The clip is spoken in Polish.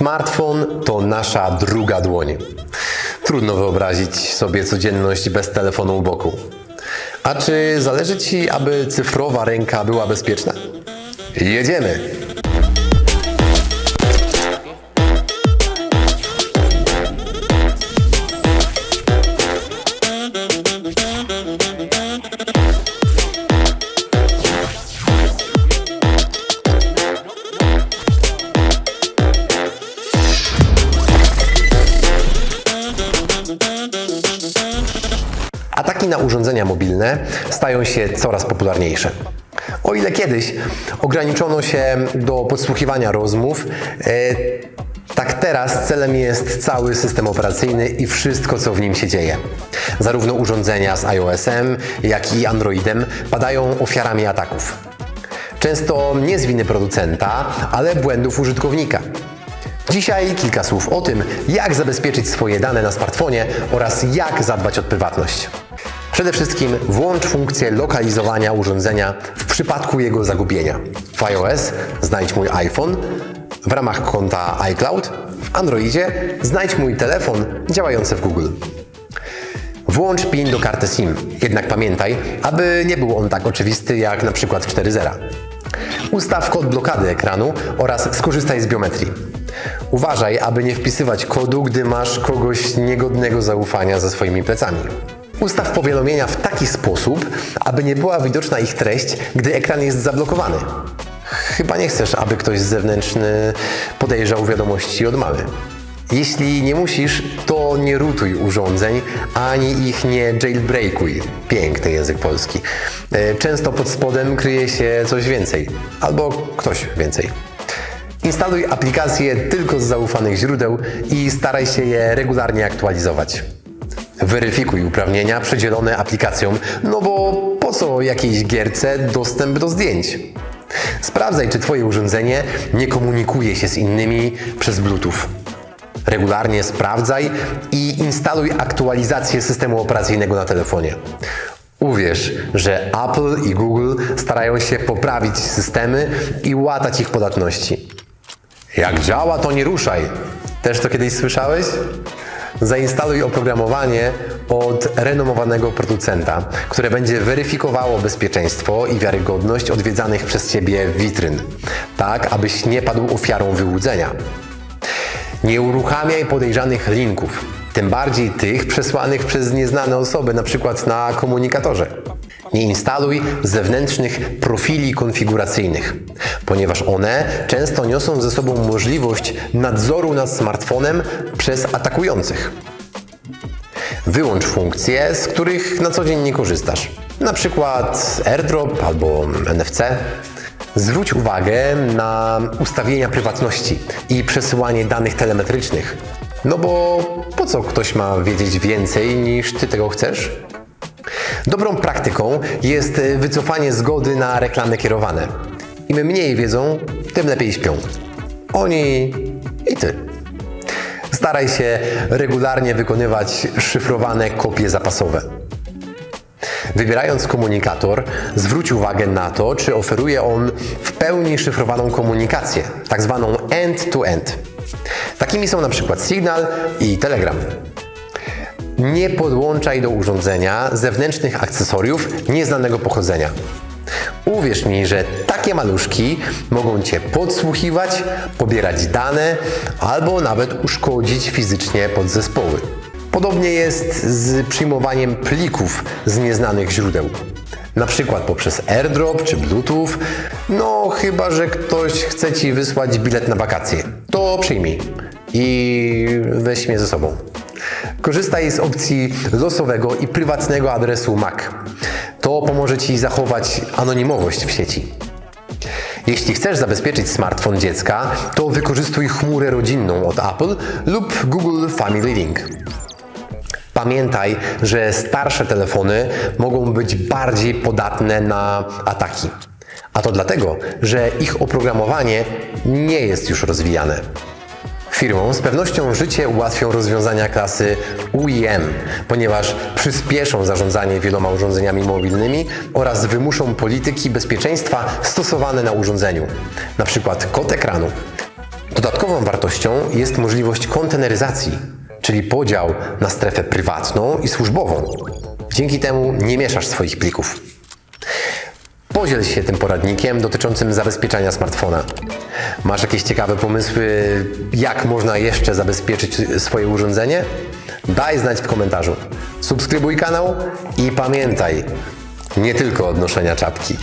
Smartfon to nasza druga dłoń. Trudno wyobrazić sobie codzienność bez telefonu u boku. A czy zależy Ci, aby cyfrowa ręka była bezpieczna? Jedziemy! Na urządzenia mobilne stają się coraz popularniejsze. O ile kiedyś ograniczono się do podsłuchiwania rozmów, e, tak teraz celem jest cały system operacyjny i wszystko, co w nim się dzieje. Zarówno urządzenia z iOS-em, jak i Androidem padają ofiarami ataków. Często nie z winy producenta, ale błędów użytkownika. Dzisiaj kilka słów o tym, jak zabezpieczyć swoje dane na smartfonie oraz jak zadbać o prywatność. Przede wszystkim włącz funkcję lokalizowania urządzenia w przypadku jego zagubienia. W iOS znajdź mój iPhone, w ramach konta iCloud, w Androidzie znajdź mój telefon działający w Google. Włącz PIN do karty SIM, jednak pamiętaj, aby nie był on tak oczywisty jak na przykład 4.0. Ustaw kod blokady ekranu oraz skorzystaj z biometrii. Uważaj, aby nie wpisywać kodu, gdy masz kogoś niegodnego zaufania za swoimi plecami. Ustaw powiadomienia w taki sposób, aby nie była widoczna ich treść, gdy ekran jest zablokowany. Chyba nie chcesz, aby ktoś zewnętrzny podejrzał wiadomości od mamy. Jeśli nie musisz, to nie rutuj urządzeń, ani ich nie jailbreakuj. Piękny język polski. E, Często pod spodem kryje się coś więcej, albo ktoś więcej. Instaluj aplikacje tylko z zaufanych źródeł i staraj się je regularnie aktualizować. Weryfikuj uprawnienia przydzielone aplikacjom, no bo po co jakiejś gierce dostęp do zdjęć? Sprawdzaj, czy Twoje urządzenie nie komunikuje się z innymi przez Bluetooth. Regularnie sprawdzaj i instaluj aktualizację systemu operacyjnego na telefonie. Uwierz, że Apple i Google starają się poprawić systemy i łatać ich podatności. Jak działa, to nie ruszaj. Też to kiedyś słyszałeś? Zainstaluj oprogramowanie od renomowanego producenta, które będzie weryfikowało bezpieczeństwo i wiarygodność odwiedzanych przez Ciebie witryn, tak abyś nie padł ofiarą wyłudzenia. Nie uruchamiaj podejrzanych linków, tym bardziej tych przesłanych przez nieznane osoby, np. na komunikatorze. Nie instaluj zewnętrznych profili konfiguracyjnych, ponieważ one często niosą ze sobą możliwość nadzoru nad smartfonem przez atakujących. Wyłącz funkcje, z których na co dzień nie korzystasz, na przykład AirDrop albo NFC. Zwróć uwagę na ustawienia prywatności i przesyłanie danych telemetrycznych. No bo po co ktoś ma wiedzieć więcej niż ty tego chcesz? Dobrą praktyką jest wycofanie zgody na reklamy kierowane. Im mniej wiedzą, tym lepiej śpią. Oni i ty. Staraj się regularnie wykonywać szyfrowane kopie zapasowe. Wybierając komunikator, zwróć uwagę na to, czy oferuje on w pełni szyfrowaną komunikację, tak zwaną end-to-end. Takimi są na przykład Signal i Telegram. Nie podłączaj do urządzenia zewnętrznych akcesoriów nieznanego pochodzenia. Uwierz mi, że takie maluszki mogą Cię podsłuchiwać, pobierać dane albo nawet uszkodzić fizycznie podzespoły. Podobnie jest z przyjmowaniem plików z nieznanych źródeł. Na przykład poprzez AirDrop czy Bluetooth, no chyba, że ktoś chce Ci wysłać bilet na wakacje. To przyjmij i weź mnie ze sobą. Korzystaj z opcji losowego i prywatnego adresu MAC. To pomoże Ci zachować anonimowość w sieci. Jeśli chcesz zabezpieczyć smartfon dziecka, to wykorzystuj chmurę rodzinną od Apple lub Google Family Link. Pamiętaj, że starsze telefony mogą być bardziej podatne na ataki. A to dlatego, że ich oprogramowanie nie jest już rozwijane. Firmom z pewnością życie ułatwią rozwiązania klasy UIM, ponieważ przyspieszą zarządzanie wieloma urządzeniami mobilnymi oraz wymuszą polityki bezpieczeństwa stosowane na urządzeniu, np. kod ekranu. Dodatkową wartością jest możliwość konteneryzacji, czyli podział na strefę prywatną i służbową. Dzięki temu nie mieszasz swoich plików. Podziel się tym poradnikiem dotyczącym zabezpieczania smartfona. Masz jakieś ciekawe pomysły, jak można jeszcze zabezpieczyć swoje urządzenie? Daj znać w komentarzu. Subskrybuj kanał i pamiętaj, nie tylko od noszenia czapki.